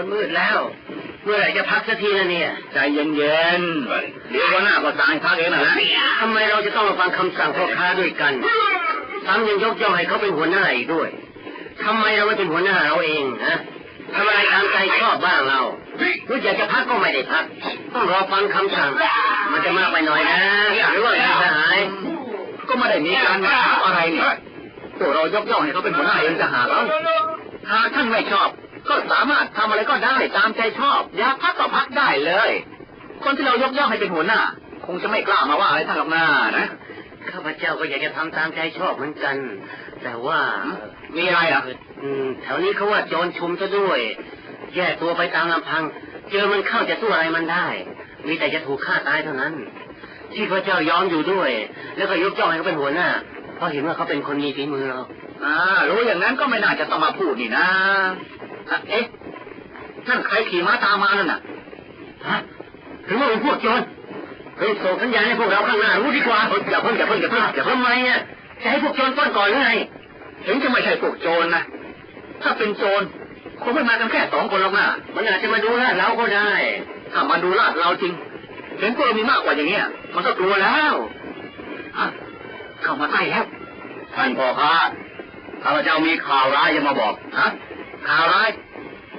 คนมืดแล้ว เมื่อไหร่จะพักสักทีนะเนี่ย ใจเย็นๆเดี๋ยววันหน้าก็สั่งพักเองนะฮะทำไมเราจะต้องมาฟังคำสั่งพ่อค้าด้วยกันซ้ำยังยกย่องให้เขาเป็นหัวหน้าอีกด้วยทำไมเราไม่เป็นหัวหน้าเราเองฮะทำอะไรตามใจชอบบ้างเราหรืออยากจะพักก็ไม่ได้พัก ต้องรอฟังคำสั่ง มันจะมากไปหน่อยนะหรือว่าไงสหาย ก็ไม่ได้มีการบังคับอะไรนี่พวกเรายกย่องให้เขาเป็นหัวหน้าเองจะหาแล้วหากท่านไม่ชอบ ก็สามารถทำอะไรก็ได้ตามใจชอบ อยากพักก็พักได้เลย คนที่เรายกย่องให้เป็นหัวหน้า คงจะไม่กล้ามาว่าอะไรท่านหรอกนะนะข้าพเจ้าก็อยากจะทำตามใจชอบเหมือนกัน แต่ว่ามีอะไรอะอืมแถวนี้เขาว่าโจรชุมซะด้วย แยกตัวไปตามลำพัง เจอมันเข้าจะสู้อะไรมันได้ มีแต่จะถูกฆ่าตายเท่านั้น ที่พระเจ้ายอมอยู่ด้วย แล้วก็ยกย่องให้เขาเป็นหัวหน้าเพราะเห็นว่าเขาเป็นคนมีฝีมือเราอ่ารู้อย่างนั้นก็ไม่น่าจะต้องมาพูดนี่นะ อะเอ๊ะนั่นใครขี่ม้าตามมานั่นน่ะฮะหรือว่าเป็นพวกโจรเฮ้ยส่งสัญญาณให้พวกเราข้างหน้ารู้ดีกว่าเฮ้ยอย่าเพิ่งอย่าเพิ่งอย่าเพิ่งอย่าเพิ่งทำไมอะจะให้พวกโจรต้อนก่อนหรือไงเห็นจะไม่ใช่พวกโจรนะถ้าเป็นโจรคงไม่มากันแค่สองคนหรอกนะมันอาจจะมาดูลาดเราก็ได้ถ้ามาดูลาดเราจริง เห็นพวกเรามีมากกว่าอย่างเงี้ย มันก็กลัวแล้วอะเข้ามาใกล้แล้วท่านพ่อค้าข้าพเจ้ามีข่าวร้ายจะมาบอกฮะ ข่าวร้าย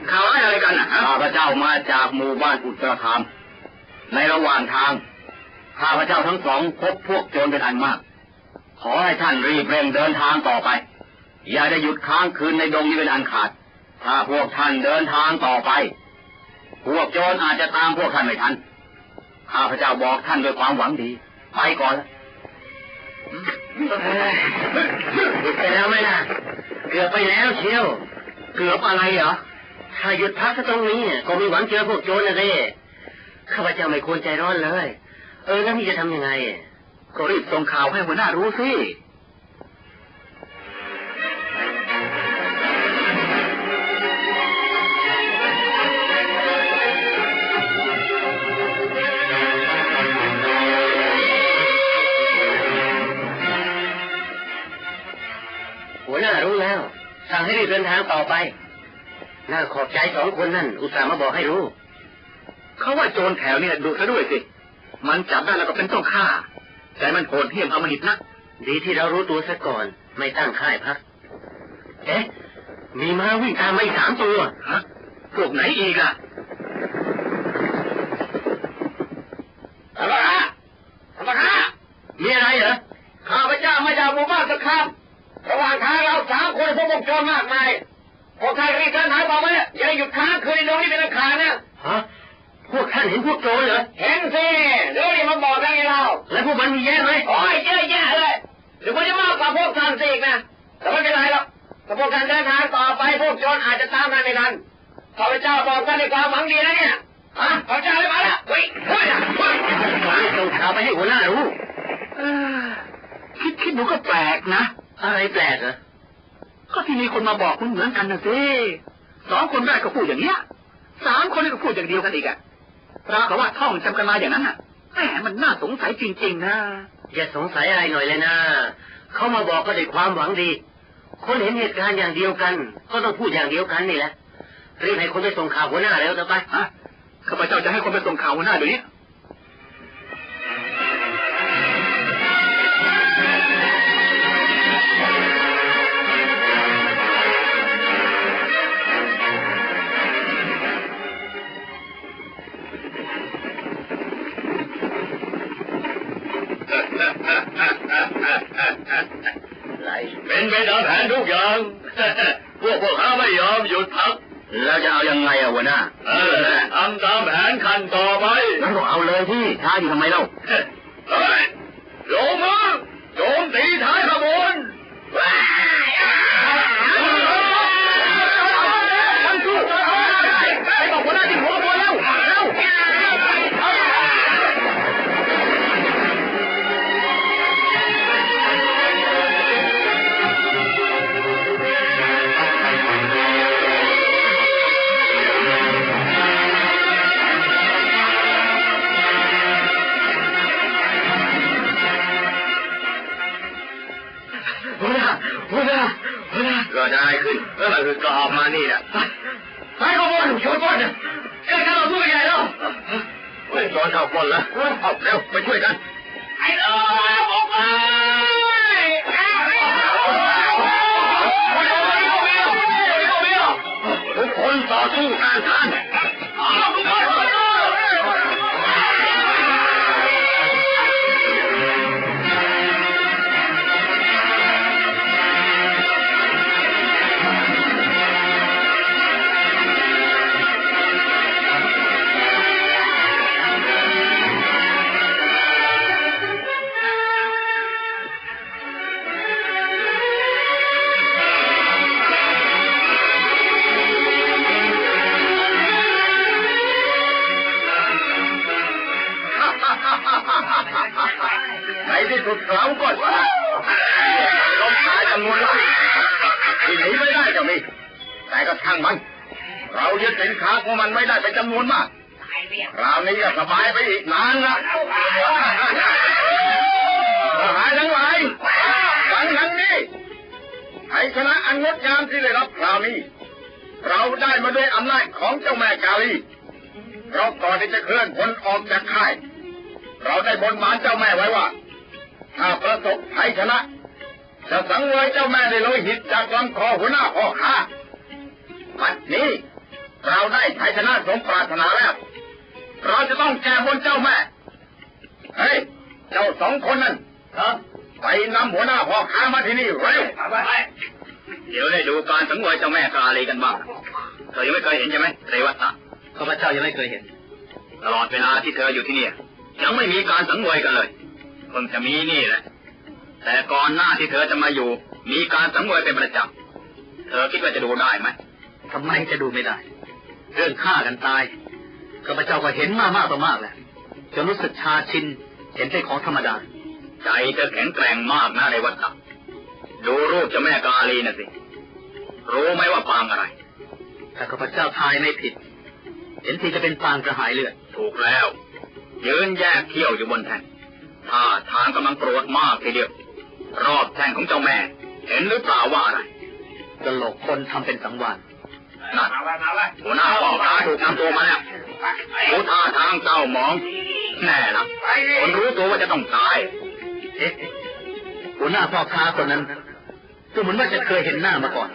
ข่าวร้ายอะไรกันนะข้าพเจ้ามาจากหมู่บ้านอุตรธรรมในระหว่างทางข้าพเจ้าทั้งสองพบพวกโจรเป็นอันมาก ขอให้ท่านรีบเร่งเดินทางต่อไป อย่าได้หยุดค้างคืนในดงนี้เป็นอันขาด ถ้าพวกท่านเดินทางต่อไป พวกโจรอาจจะตามพวกท่านไม่ทัน ข้าพเจ้าบอกท่านด้วยความหวังดี ไปก่อนละเอ้ยหยุดไปแล้วไหมล่ะเกือบไปแล้วเชียว เกือบอะไรเหรอ ถ้าหยุดพักซะตรงนี้เนี่ยก็มีหวังเจอพวกโจรนะเด้ข้าพเจ้าไม่ควรใจร้อนเลย เออแล้วนี่จะทำยังไง ก็รีบส่งข่าวให้หัวหน้ารู้สิ สั่งให้รีบเดินทางต่อไป น่าขอบใจสองคนนั่น อุตส่าห์มาบอกให้รู้ เขาว่าโจรแถวเนี่ยดุซะด้วยสิ มันจับได้แล้วก็เป็นต้องฆ่าแต่มันโหดเหี้ยมเอามาหิดนัก ดีที่เรารู้ตัวซะก่อน ไม่ตั้งค่ายพัก เอ๊ะ มีม้าวิ่งตามมาอีกสามตัว ฮะพวกไหนอีกอะธรรมะธรรมะมีอะไรเหรอ ข้าพเจ้ามาจากหมู่บ้านสักคำ ระหว่างทางเราสามคนพบพวกโจรมากมายพวกท่านรีบเดินทางต่อไปเนี่ยอย่าหยุดค้างคืนในตรงนี้เป็นอันขาดนะฮะพวกท่านเห็นพวกโจรเหรอเห็นสิเดี๋ยวนี้มาบอกได้ไงเราแล้วพวกมันมีแย่ไหมโอ้ยเยอะแยะเลยเดี๋ยวมันจะมากกว่าพวกท่านสิอีกนะแต่ไม่เป็นไรหรอกถ้าพวกท่านเดินทางต่อไปพวกโจรอาจจะตามมาไม่ทันข้าพเจ้าบอกท่านในความหวังดีนะเนี่ยฮะข้าพเจ้าเลยมาแล้วเฮ้ยเฮ้ยเฮ้ยฟังส่งข่าวไปให้หัวหน้ารู้เอ้อคิดคิดดูก็แปลกนะ อะไรแปลกเหรอก็ที่มีคนมาบอกมันเหมือนกันนะสิสองคนแรกก็พูดอย่างเนี้ยสามคนนี้ก็พูดอย่างเดียวกันอีกอะปรากฏว่าท่องจำกันมาอย่างนั้นน่ะแหมมันน่าสงสัยจริงๆนะอย่าสงสัยอะไรหน่อยเลยนะเขามาบอกก็ด้วยความหวังดี คนเห็นเหตุการณ์อย่างเดียวกัน ก็ต้องพูดอย่างเดียวกันนี่แหละรีบให้คนไปส่งข่าวหัวหน้าแล้วจะไปฮะข้าพเจ้าจะให้คนไปส่งข่าวหัวหน้าเดี๋ยวนี้ เป็นไปตามแผนทุกอย่าง พวกพวกเขาไม่ยอมหยุดพักแล้วจะเอายังไงอะหัวหน้าเออทำตามแผนขั้นต่อไปงั้นก็เอาเลยที่ช้าอยู่ทำไมเล่าเฮ้ยลงมือโจมตีท้ายขบวน วหน้าหัวหน้าหัวหน้าเกิดอะไรขึ้นเออคือก็ออกมานี่แหละไปเข้าบนช่วยบนเนี่ยแค่ข้าวสู้ใหญ่แล้วเฮ้ยตอนเข้าบนแล้วเอาเร็วไปช่วยกันไอ้เอ๋ออกมาทุกคนต่อสู้กันท่าน ที่สุดเราก็ล้มตายจำนวนมากที่หนีไม่ได้ก็มี แต่ก็ช่างมัน เรายึดสินค้าของมันไม่ได้เป็นจำนวนมากคราวนี้ก็สบายไปอีกนานละทหารทั้งหลายฟังทางนี้ให้ชนะอันงดงามที่ได้รับคราวนี้ เราได้มาด้วยอำนาจของเจ้าแม่กาลีเราก่อนที่จะเคลื่อนพลออกจากค่าย เราได้บนบานเจ้าแม่ไว้ว่า ถ้าประสบชัยชนะ จะสังเวยเจ้าแม่ในโลหิตจากลำคอหัวหน้าพ่อข้าวันนี้เราได้ชัยชนะสมปรารถนาแล้ว เราจะต้องแก้บนเจ้าแม่ เฮ้ย เจ้าสองคนนั้นไปนำหัวหน้าพ่อข้ามาที่นี่เร็วเดี๋ยวได้ดูการสังเวยเจ้าแม่กาลีกันบ้างเธอยังไม่เคยเห็นใช่ไหมเรวัตะข้าพเจ้ายังไม่เคยเห็น ตลอดเวลาที่เธออยู่ที่นี่ยังไม่มีการสังเวยกันเลย เพิ่งจะมีนี่แหละ แต่ก่อนหน้าที่เธอจะมาอยู่ มีการสังเวยเป็นประจำ เธอคิดว่าจะดูได้ไหมทำไมจะดูไม่ได้ เรื่องฆ่ากันตายข้าพเจ้าก็เห็นมามากต่อมากแล้วจนรู้สึกชาชิน เห็นเป็นของธรรมดา ใจเธอแข็งแกร่งมากนะในวัดตักดูรูปเจ้าแม่กาลีนะสิ รู้ไหมว่าปางอะไร แต่ข้าพเจ้าทายไม่ผิด เห็นทีจะเป็นปางกระหายเลือด ถูกแล้ว ยืนแยกเขี้ยวอยู่บนแท่น ท่าทางกำลังโกรธมากทีเดียว รอบแท่นของเจ้าแม่ เห็นหรือเปล่าว่าอะไรกระโหลกคนทำเป็นสังวานนั่นหัวหน้าพ่อค้าถูกนำตัวมาแล้วดูท่าทางเศร้าหมอง แน่ละคนรู้ตัวว่าจะต้องตายเอ๊ะหัวหน้าพ่อค้าคนนั้นดูเหมือนว่าจะเคยเห็นหน้ามาก่อน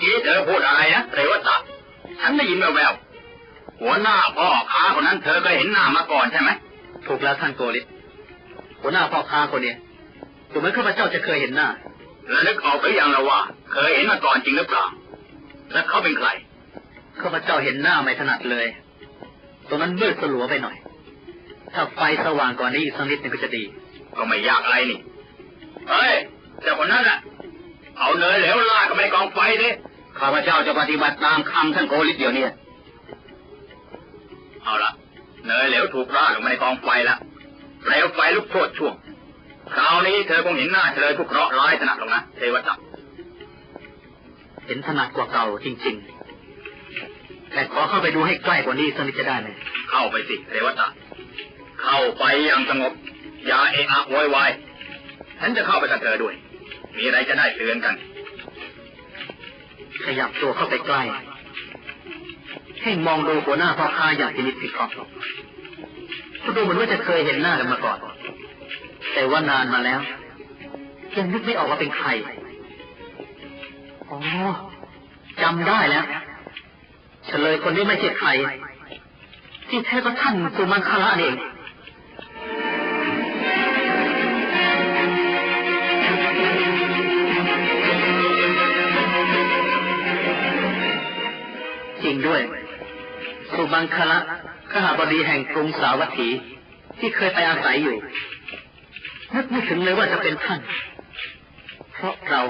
กี้เธอพูดอะไรนะเรวตะฉันได้ยินแววๆหัวหน้าพ่อค้าคนนั้นเธอเคยเห็นหน้ามาก่อนใช่ไหมถูกแล้วท่านโกริหัวหน้าพ่อค้าคนเนี้ยดูเหมือนข้าพเจ้าจะเคยเห็นหน้าแล้วนึกออกหรือยังละว่า เคยเห็นมาก่อนจริงหรือเปล่าและเขาเป็นใครข้าพเจ้าเห็นหน้าไม่ถนัดเลย ตรงนั้นมืดสลัวไปหน่อย ถ้าไฟสว่างกว่านี้อีกสักนิดหนึงก็จะดี ก็ไม่ยากอะไรนี่เฮ้ยเจ้าคนนั้นน่ะ เอาเนยเหลวลาดก็ไม่กองไฟดิข้าพเจ้าจะปฏิบัติตามคำท่านโกลิตเดี๋ยวนี้เอาละเนยเหลวถูกราดลงมาในกองไฟแล้วเปลวไฟลุกโชนช่วงคราวนี้เธอคงเห็นหน้าเฉลยทุกเคราะห์ร้ายถนัดลงนะเทวทัพเห็นถนัดกว่าเก่าจริง ๆ แต่ขอเข้าไปดูให้ใกล้กว่านี้สักนิดจะได้ไหมเข้าไปสิเทวทัพเข้าไปอย่างสงบอย่าเอะอะโวยวายฉันจะเข้าไปกับเธอด้วย มีอะไรจะได้เตือนกัน ขยับตัวเข้าไปใกล้ ให้มองดูหัวหน้าพ่อค้าอย่างพินิจพิเคราะห์ก็ดูเหมือนว่าจะเคยเห็นหน้ากันมาก่อน แต่ว่านานมาแล้วยังนึกไม่ออกว่าเป็นใคร อ๋อจำได้แล้ว เฉลยคนนี้ไม่ใช่ใคร ที่แท้ก็ท่านสุมังคละนี่เอง บังคละขหาบดีแห่งกรุงสาวัตถี ที่เคยไปอาศัยอยู่นึกไม่ถึงเลยว่าจะเป็นท่าน เพราะเรา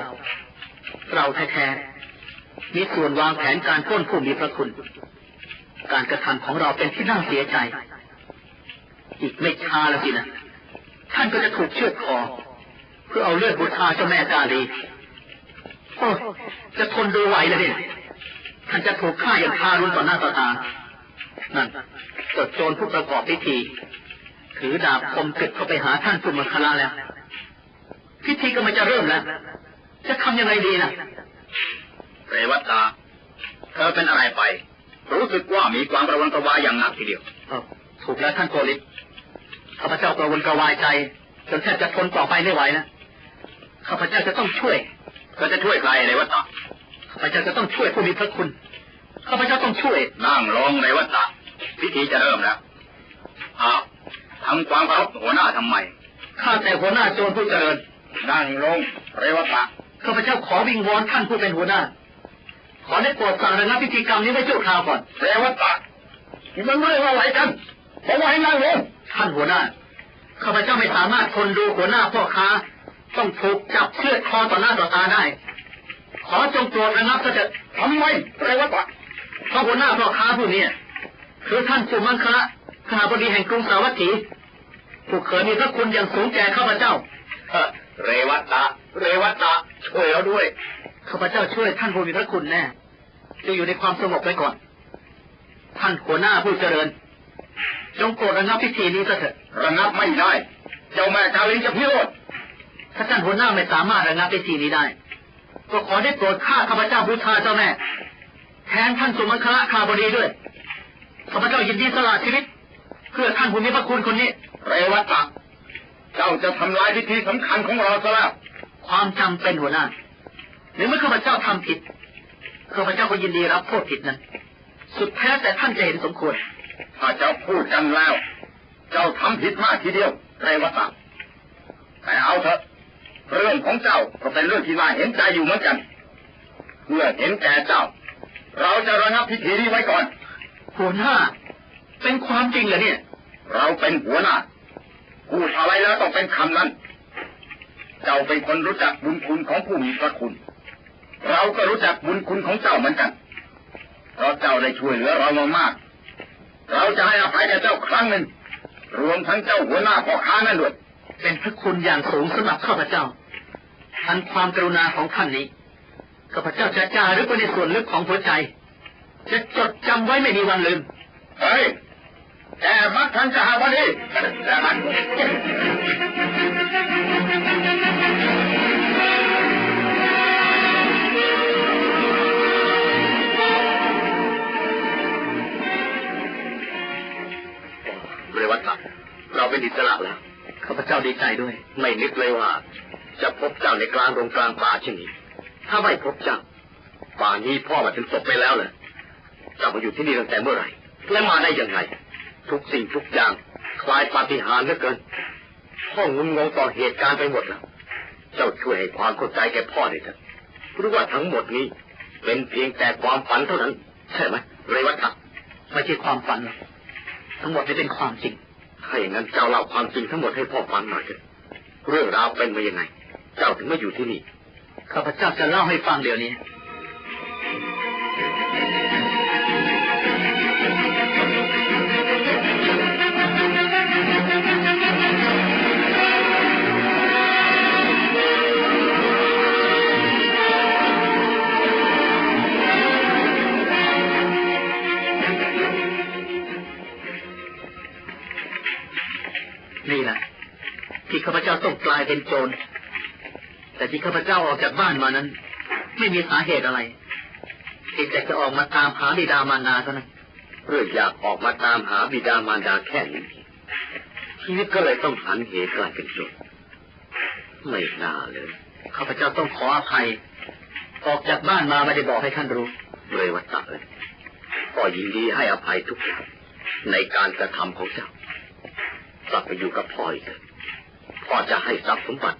เราแท้ๆมีส่วนวางแผนการปล้นผู้มีพระคุณ การกระทำของเราเป็นที่น่าเสียใจ อีกไม่ช้าแล้วสินะท่านก็จะถูกเชือดคอเพื่อเอาเลือดบุทาเจ้าแม่กาลีโอ้จะทนดูไหวเลยเนี่ยท่านจะถูกฆ่าอย่างทารุณต่อหน้าต่อตา นั่นกดโจรผู้ประกอบพิธี ถือดาบคมกึกเข้าไปหาท่านสุมังคลาแล้ว พิธีก็มันจะเริ่มแล้ว จะทำยังไงดีนะเรวัตตา เธอเป็นอะไรไป รู้สึกว่ามีความระวนกระวายอย่างหนักทีเดียวเอ้าถูกแล้วท่านโกลิศข้าพเจ้ากระวนกระวายใจจนแทบจะทนต่อไปไม่ไหวนะข้าพเจ้าจะต้องช่วยเธอจะช่วยใครเรวัตตาข้าพเจ้าจะต้องช่วยผู้มีพระคุณ ข้าพเจ้าต้องช่วยนั่งลงเรวัตตาพิธีจะเริ่มแล้วอ้าวทำความเคารพหัวหน้าทำไมข้าแต่หัวหน้าโจรผู้เจริญนั่งลงเรวัตตาข้าพเจ้าขอวิงวอนท่านผู้เป็นหัวหน้า ขอได้โปรดสั่งระงับพิธีกรรมนี้ไว้ชั่วคราวก่อนเรวัตตานี่มันไม่ว่าไหวกันบอกว่าให้นั่งลงท่านหัวหน้าข้าพเจ้าไม่สามารถทนดูหัวหน้าพ่อค้า ต้องถูกจับเชือดคอต่อหน้าต่อตาได้ ขอจงโปรดระงับเถิดทำไมเรวัตตาเพราะหัวหน้าพ่อค้าผู้นี้คือท่านสุมังคละข้าบดีแห่งกรุงสาวัตถีผู้เคยมีพระคุณอย่างสูงแก่ข้าพเจ้าเฮ้อเรวัตตาเรวัตตาช่วยเราด้วย ข้าพเจ้าช่วยท่านผู้มีพระคุณแน่จะอยู่ในความสงบไว้ก่อน ท่านหัวหน้าผู้เจริญ จงโปรดระงับพิธีนี้ซะเถิดระงับไม่ได้ เจ้าแม่กาลินจะพิโรธถ้าท่านหัวหน้าไม่สามารถระงับพิธีนี้ได้ ก็ขอได้โปรดฆ่าข้าพเจ้าบูชาเจ้าแม่ แทนท่านสุมังคละคาบดีด้วยข้าพเจ้ายินดีสละชีวิต เพื่อท่านผู้มีพระคุณคนนี้เรวัตตาเจ้าจะทำลายพิธีสำคัญของเราซะแล้วความจำเป็นหัวหน้าหรือเมื่อข้าพเจ้าทำผิดข้าพเจ้าก็ยินดีรับโทษผิดนั้น สุดแท้แต่ท่านจะเห็นสมควรถ้าเจ้าพูดกันแล้ว เจ้าทำผิดมากทีเดียวเรวัตตาแต่เอาเถอะเรื่องของเจ้าก็เป็นเรื่องที่น่าเห็นใจอยู่เหมือนกัน เพื่อเห็นแก่เจ้า เราจะระงับพิธีนี้ไว้ก่อน หัวหน้า เป็นความจริงเหรอเนี่ย เราเป็นหัวหน้าพูดอะไรแล้วต้องเป็นคำนั้น เจ้าเป็นคนรู้จักบุญคุณของผู้มีพระคุณ เราก็รู้จักบุญคุณของเจ้าเหมือนกัน เพราะเจ้าได้ช่วยเหลือเรามามาก เราจะให้อภัยแก่เจ้าครั้งหนึ่ง รวมทั้งเจ้าหัวหน้าพ่อค้านั่นด้วย เป็นพระคุณอย่างสูงสำหรับข้าพเจ้าอันความกรุณาของท่านนี้ ข้าพเจ้าจะจารึกไว้ในส่วนลึกของหัวใจ จะจดจำไว้ไม่มีวันลืม เฮ้ยแกมักทันจะหาวันนี้แต่มันเรวัตตาเราเป็นอิสระแล้ว ข้าพเจ้าดีใจด้วย ไม่นึกเลยว่า จะพบเจ้าในกลางโรงกลางป่าเช่นนี้ ถ้าไม่พบเจ้าป่านนี้พ่อมาถึงศพไปแล้วเลยเจ้ามาอยู่ที่นี่ตั้งแต่เมื่อไหร่ และมาได้ยังไง ทุกสิ่งทุกอย่างคล้ายปาฏิหาริย์เหลือเกิน พ่องุนงงต่อเหตุการณ์ไปหมดแล้ว เจ้าช่วยให้ความเข้าใจแก่พ่อหน่อยเถอะรู้ว่าทั้งหมดนี้เป็นเพียงแต่ความฝันเท่านั้น ใช่ไหมเรวัตะไม่ใช่ความฝันหรอกทั้งหมดนี้เป็นความจริง ถ้าอย่างนั้นเจ้าเล่าความจริงทั้งหมดให้พ่อฟังหน่อยเถอะเรื่องราวเป็นมายังไง เจ้าถึงมาอยู่ที่นี่ ข้าพเจ้าจะเล่าให้ฟังเดี๋ยวนี้ นี่แหละที่ข้าพเจ้าต้องกลายเป็นโจร แต่ที่ข้าพเจ้าออกจากบ้านมานั้น ไม่มีสาเหตุอะไรเพียงแต่จะออกมาตามหาบิดามารดาเท่านั้นเพื่ออยากออกมาตามหาบิดามารดาแค่นี้ชีวิตก็เลยต้องหันเหกลายเป็นโจรไม่น่าเลยข้าพเจ้าต้องขออภัย ออกจากบ้านมาไม่ได้บอกให้ท่านรู้เรวัตะเลยก็ยินดีให้อภัยทุกอย่างในการกระทำของเจ้ากลับไปอยู่กับพ่ออีกเถอะพ่อจะให้ทรัพย์สมบัติ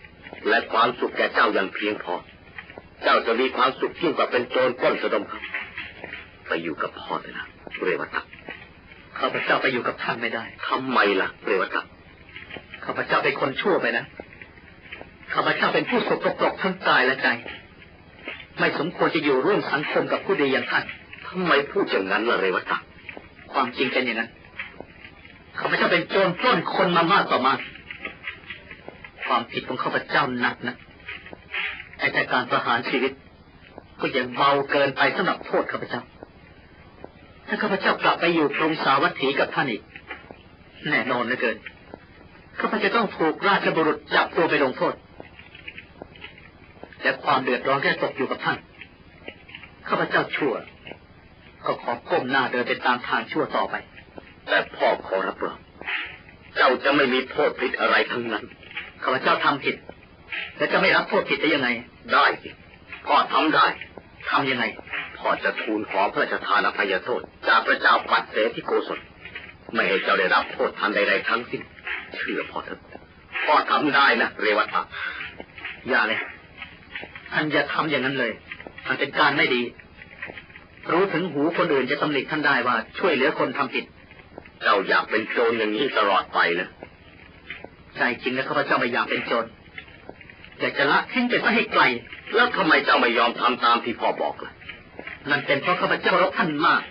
และความสุขแก่เจ้าอย่างเพียงพอ เจ้าจะมีความสุขยิ่งกว่าเป็นโจรปล้นสะดมครับไปอยู่กับพ่อเถอะนะเรวัตะข้าพเจ้าไปอยู่กับท่านไม่ได้ทำไมล่ะ เรวัตะข้าพเจ้าเป็นคนชั่วไปนะข้าพเจ้าเป็นผู้สกปรกทั้งกายและใจ ไม่สมควรจะอยู่ร่วมสังคมกับผู้ดีอย่างท่านทำไมพูดอย่างนั้นล่ะเรวัตะความจริงเป็นอย่างนั้นข้าพเจ้าเป็นโจรปล้นคนมามากต่อมาก ความผิดของข้าพเจ้าหนักนะไอ้แต่การประหารชีวิต ก็ยังเบาเกินไปสำหรับโทษข้าพเจ้า ถ้าข้าพเจ้ากลับไปอยู่กรุงสาวัตถีกับท่านอีก แน่นอนเหลือเกินข้าพเจ้าต้องถูกราชบุรุษจับตัวไปลงโทษแต่ความเดือดร้อนแค่ตกอยู่กับท่านข้าพเจ้าชั่ว ก็ขอก้มหน้าเดินไปตามทางชั่วต่อไป แต่พ่อขอรับรองเจ้าจะไม่มีโทษผิดอะไรทั้งนั้น ข้าพเจ้าทำผิด และจะไม่รับโทษผิดได้ยังไง ได้สิพ่อทำได้ทำยังไงพ่อจะทูลขอพระราชทานอภัยโทษ จากพระเจ้าปัดเสที่โกศลไม่ให้เจ้าได้รับโทษทันใดๆทั้งสิ้นเชื่อพ่อเถอะพ่อทำได้นะเรวัตอย่าเลยท่านอย่าทำอย่างนั้นเลยมันเป็นการไม่ดี รู้ถึงหูคนอื่นจะตำหนิท่านได้ว่าช่วยเหลือคนทำผิด เจ้าอยากเป็นโจรอย่างนี้ตลอดไปนะ ใจจริงแล้วข้าพเจ้าไม่อยากเป็นโจรอยากจะละทิ้งไปซะให้ไกล แล้วทำไมเจ้าไม่ยอมทำตามที่พ่อบอกล่ะนั่นเป็นเพราะข้าพเจ้ารักท่านมาก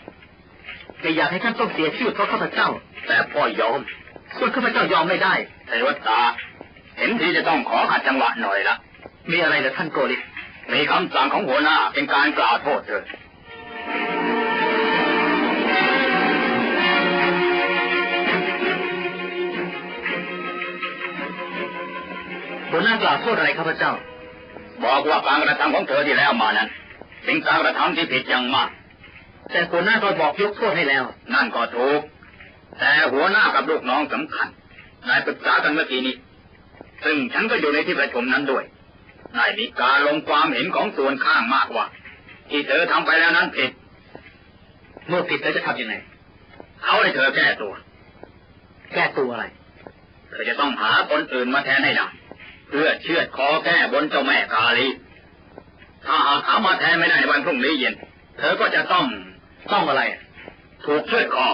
แต่อยากให้ท่านต้องเสียชีวิตเพราะข้าพเจ้า แต่พ่อยอม ส่วนข้าพเจ้ายอมไม่ได้เรวัตา เห็นทีจะต้องขอขัดจังหวะหน่อยละมีอะไรเหรอท่านโกริมีคำสั่งของหัวหน้าเป็นการกล่าวโทษเถอ หัวหน้ากล่าวโทษอะไรข้าพเจ้า บอกว่าการกระทำของเธอที่แล้วมานั้นเป็นการกระทำที่ผิดอย่างมาก แต่หัวหน้าก็บอกยกโทษให้แล้ว นั่นก็ถูก แต่หัวหน้ากับลูกน้องสำคัญนายปรึกษากันเมื่อกี้นี้ ซึ่งฉันก็อยู่ในที่ประชุมนั้นด้วยนายมีการลงความเห็นของส่วนข้างมากว่า ที่เธอทำไปแล้วนั้นผิด เมื่อผิดแล้วจะทำยังไงเขาให้เธอแก้ตัว แก้ตัวอะไร เธอจะต้องหาคนอื่นมาแทนให้ได้ เพื่อเชือดคอแก้บนเจ้าแม่กาลี ถ้าหากหามาแทนไม่ได้ในวันพรุ่งนี้เย็น เธอก็จะต้องต้องอะไร ถูกเชือดคอ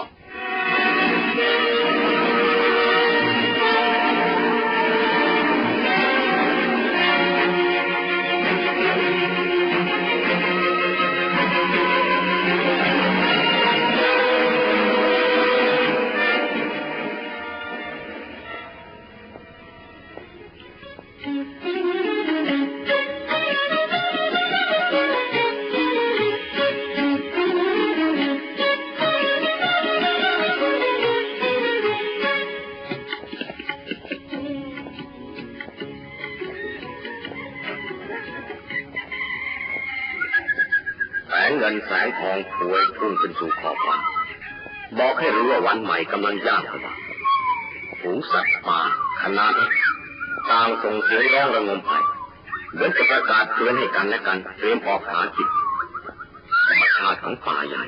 กำลังย่างเข้ามาฝูงสัตว์ป่าขนาดต่างส่งเสียงร้องระงมไปเหมือนจะประกาศเตือนให้กันและกันเตรียมออกหากินธรรมชาติของป่าใหญ่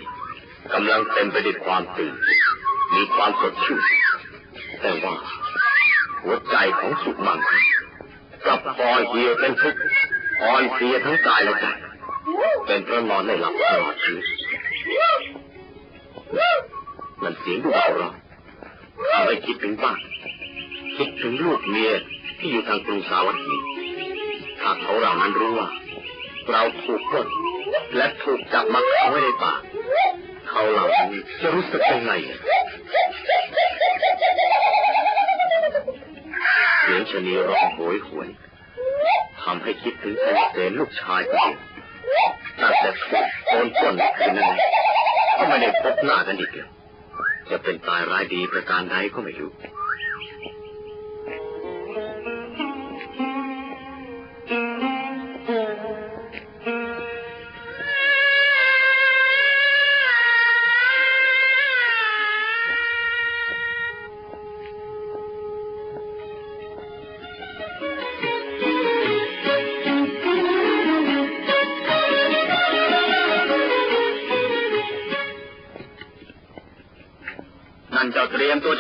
กำลังเต็มไปด้วยความตื่นมีความสดชื่นแต่ว่าหัวใจของสุมังคกับคอยเหี่ยวเป็นทุกข์อ่อนเพลียทั้งกายและใจเป็นเพราะนอนไม่หลับตลอดชีวิต มันเสียงดูเราเราทำให้คิดถึงบ้านคิดถึงลูกเมียที่อยู่ทางกรุงสาวัตถีถ้าเขาเหล่านั้นรู้ว่า เราถูกปล้นและถูกจับมาขังไว้ในป่า เขาเหล่านั้จะรู้สึกยังไงเสียงชนีร้องโหยหวนทำให้คิดถึงแสนเสนลูกชายคนหนึ่งตั้งแต่ถูกโอนปล้นคืนนั้นก็ไม่ได้พบหน้ากันอีกเลย จะเป็นตายร้ายดีประการใดก็ไม่รู้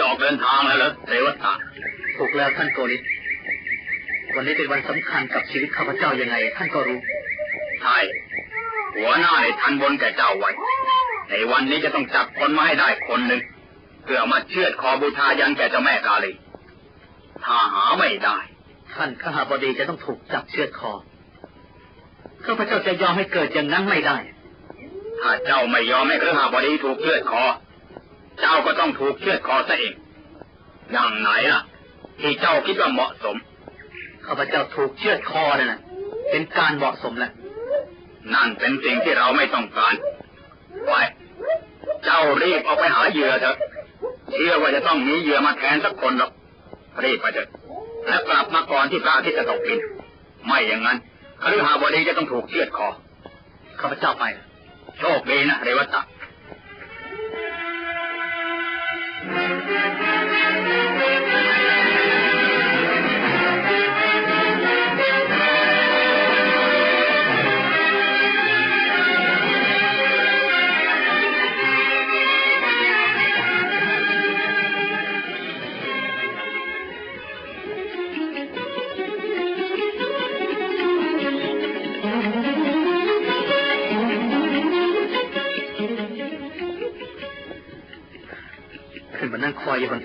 จ้าเตรียมตัวจะออกเดินทางแล้วเหรอเทวตาถูกแล้วท่านโกริวันนี้เป็นวันสำคัญกับชีวิตข้าพเจ้ายังไง ท่านก็รู้ ใช่ หัวหน้าในทันบนแก่เจ้าไว้ ในวันนี้จะต้องจับคนมาให้ได้คนหนึ่งเพื่อมาเชือดคอบูชายันแก่เจ้าแม่กาลี ถ้าหาไม่ได้ ท่านข้าบดีจะต้องถูกจับเชือดคอข้าพเจ้าจะยอมให้เกิดอย่างนั้นไม่ได้ ถ้าเจ้าไม่ยอมให้เครือหาบดีถูกเชือดคอ เจ้าก็ต้องถูกเชือดคอซะเอง อย่างไหนล่ะ ที่เจ้าคิดว่าเหมาะสม ข้าพเจ้าถูกเชือดคอนั่นนะเป็นการเหมาะสมแล้วนั่นเป็นสิ่งที่เราไม่ต้องการ ไป เจ้ารีบออกไปหาเหยื่อเถอะเชื่อว่าจะต้องมีเหยื่อมาแทนสักคนหรอกรีบไปเถอะและกลับมาก่อนที่พระอาทิตย์จะตกดิน ไม่อย่างนั้นคฤหาบดีจะต้องถูกเชือดคอ ข้าพเจ้าไป โชคดีนะเรวัตะ Thank you.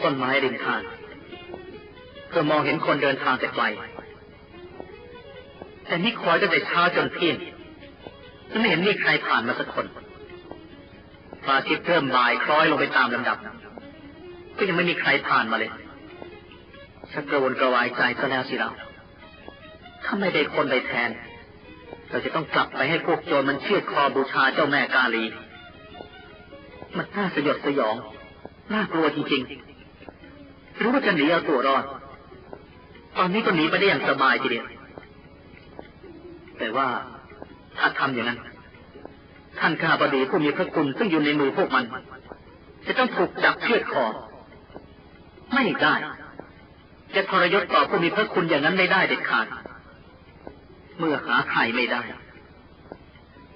ต้นไม้ริมทางเพื่อมองเห็นคนเดินทางแต่ไกลแต่นี่คอยตั้งแต่เช้าจนเที่ยงก็ไม่เห็นมีใครผ่านมาสักคนพระอาทิตย์เริ่มบ่ายคล้อยลงไปตามลำดับ ก็ยังไม่มีใครผ่านมาเลยชักกระวนกระวายใจซะแล้วสิเราถ้าไม่ได้คนไปแทน เราจะต้องกลับไปให้พวกโจรมันเชือดคอบูชาเจ้าแม่กาลี มันน่าสยดสยอง น่ากลัวจริงๆ รู้ว่าจะหนีเอาตัวรอด ตอนนี้ก็หนีไปได้อย่างสบายทีเดียว แต่ว่าถ้าทำอย่างนั้น ท่านข้าบดีผู้มีพระคุณซึ่งอยู่ในมือพวกมัน จะต้องถูกจับเชือดคอ ไม่ได้ จะทรยศต่อผู้มีพระคุณอย่างนั้นไม่ได้เด็ดขาด เมื่อหาใครไม่ได้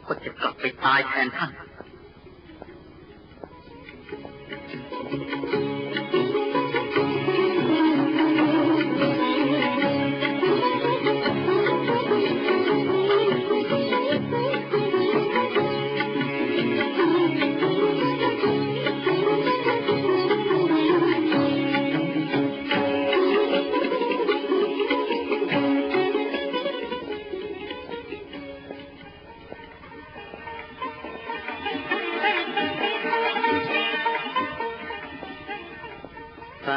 ก็จะกลับไปตายแทนท่าน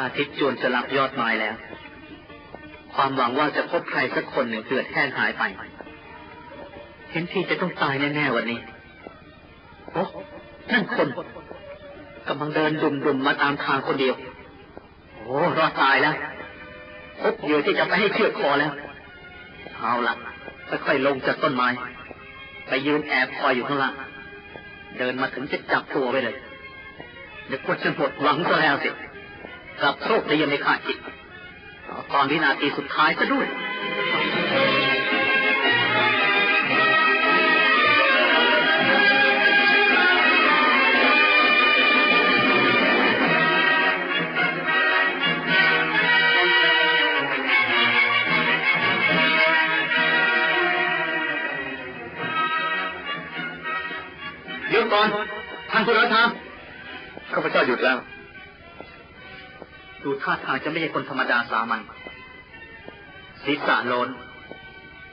อาทิตย์จวนจะลับยอดไม้แล้ว ความหวังว่าจะพบใครสักคนหนึ่งเกิดแห้งหายไป เห็นทีจะต้องตายแน่ๆวันนี้โอ้นั่นคนกำลังเดินดุมๆมาตามทางคนเดียว โอ้รอดตายแล้วพบเหยื่อที่จะไปให้เชือดคอแล้ว เอาละค่อยๆลงจากต้นไม้ ไปยืนแอบคอยอยู่ข้างล่าง เดินมาถึงจะจับตัวไปเลยเดี๋ยวกดจะหมดหวังซะแล้วสิ กลับโชคดียังไม่คาดคิดเอาตอนวินาทีสุดท้ายซะด้วยเดี๋ยวก่อนท่านผู้เดินทางข้าพเจ้าหยุดแล้ว ดูท่าทางจะไม่ใช่คนธรรมดาสามัญศีรษะโลน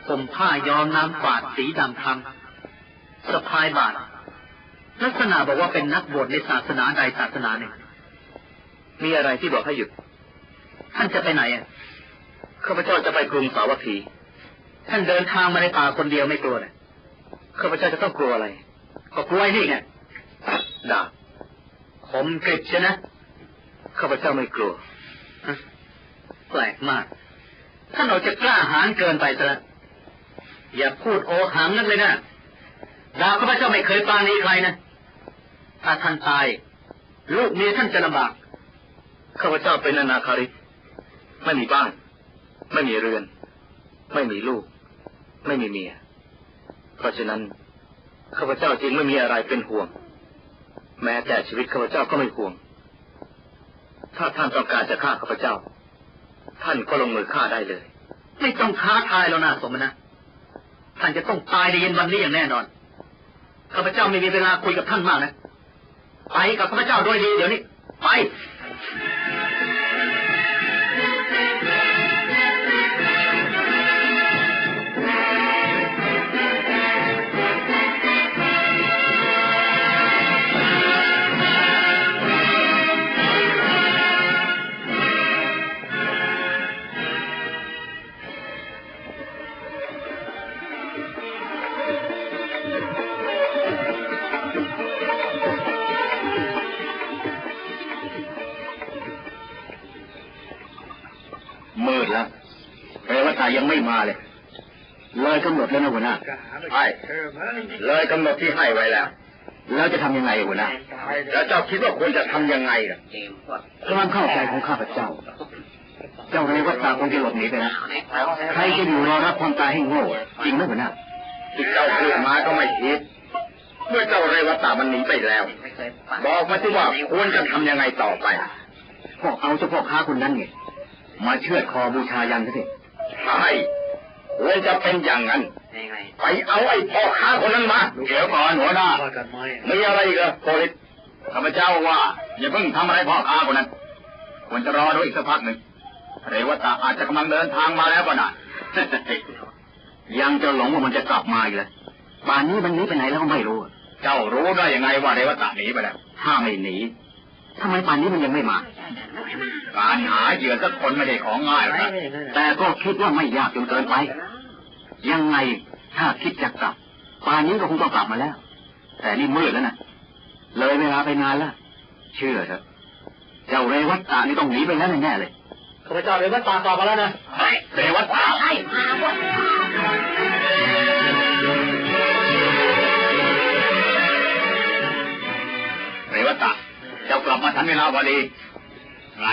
ผมผ้าย้อมน้ำฝาดสีดำคำสะพายบาทลักษณะบอกว่าเป็นนักบวชในศาสนาใดศาสนาหนึ่ง มีอะไรที่บอกให้หยุด ท่านจะไปไหนอะข้าพเจ้าจะไปกรุงสาวัตถี ท่านเดินทางมาในป่าคนเดียวไม่กลัวเลยข้าพเจ้าจะต้องกลัวอะไร ก็กลัวไอ้นี่ไงดาบคมกริบใช่นะ ข้าพเจ้าไม่กลัวฮะแปลกมากท่านเราจะกล้าหาญเกินไปซะแล้วอย่าพูดโอหังนักเลยนะดาวข้าพเจ้าไม่เคยปราณีใครนะถ้าท่านตาย ลูกเมียท่านจะลำบากข้าพเจ้าเป็นอนาคาริกไม่มีบ้าน ไม่มีเรือน ไม่มีลูก ไม่มีเมีย เพราะฉะนั้นข้าพเจ้าจึงไม่มีอะไรเป็นห่วง แม้แต่ชีวิตข้าพเจ้าก็ไม่ห่วง ถ้าท่านต้องการจะฆ่าข้าพเจ้า ท่านก็ลงมือฆ่าได้เลย ไม่ต้องท้าทายแล้วนะสมณะท่านจะต้องตายในเย็นวันนี้อย่างแน่นอนข้าพเจ้าไม่มีเวลาคุยกับท่านมากนะ ไปกับข้าพเจ้าโดยดีเดี๋ยวนี้ ไป ใช่เลยกำหนดที่ให้ไว้แล้วแล้วจะทำยังไงหัวหน้าแล้วเจ้าคิดว่าควรจะทำยังไงล่ะความเข้าใจของข้าพเจ้า เจ้าเรวตาคงจะหลบหนีไปแล้วใครจะอยู่รอรับความตายให้โง่จริงไหมหัวหน้าที่เจ้าพูดมาก็ไม่ผิดเมื่อเจ้าเรวตามันหนีไปแล้ว บอกมาที่ว่าควรจะทำยังไงต่อไปพวกเอาเฉพาะค้าคนนั้นไงมาเชือดคอบูชายันซะสิใช่ควรจะเป็นอย่างนั้น ไปเอาไอ้พ่อค้าคนนั้นมาเดี๋ยวก่อนหัวหน้ามีอะไรอีกเหรอโพลิสข้าพเจ้าว่า อย่าเพิ่งทำอะไรพ่อค้าคนนั้นควรจะรอดูอีกสักพักหนึ่งเรวตาอาจจะกำลังเดินทางมาแล้วก็ได้ยังจะหลงว่ามันจะกลับมาอีกเลยป่านนี้มันหนีไปไหนแล้วก็ไม่รู้ เจ้ารู้ได้ยังไงว่าเรวตาหนีไปแล้วถ้าไม่หนีทำไมป่านนี้มันยังไม่มา การหาเหยื่อสักคนไม่ได้ของง่ายหรอกนะแต่ก็คิดว่าไม่ยากจนเกินไป ยังไงถ้าคิดจะกลับป่านนี้ก็คงต้องกลับมาแล้ว แต่นี่มืดแล้วนะเลยเวลาไปนานแล้วเชื่อเถอะเจ้าเรวัตตานี่ต้องหนีไปแล้วแน่ๆเลยข้าพเจ้าเลยว่าตากลับมาแล้วนะเรวัตตาใช่มาว่ะเรวัตตาเจ้ากลับมาทันเวลาพอดีไง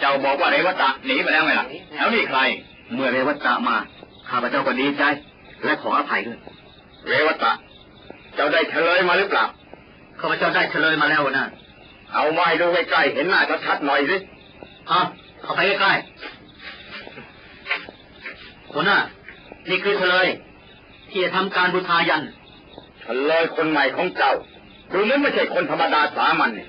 เจ้าบอกว่าเรวัตตาหนีไปแล้วไงล่ะแล้วนี่ใคร เมื่อเรวัตตามา ข้าพเจ้าก็ดีใจ และขออภัยด้วยเรวตะ เจ้าได้เฉลยมาหรือเปล่าข้าพเจ้าได้เฉลยมาแล้วนะเอาไม้ดูใกล้ๆเห็นหน้าชัดๆหน่อยสิอะเข้าไปใกล้ๆหัวหน้านี่คือเฉลย ที่จะทำการบูชายันเฉลยคนใหม่ของเจ้าดูนั้นไม่ใช่คนธรรมดาสามัญเนี่ย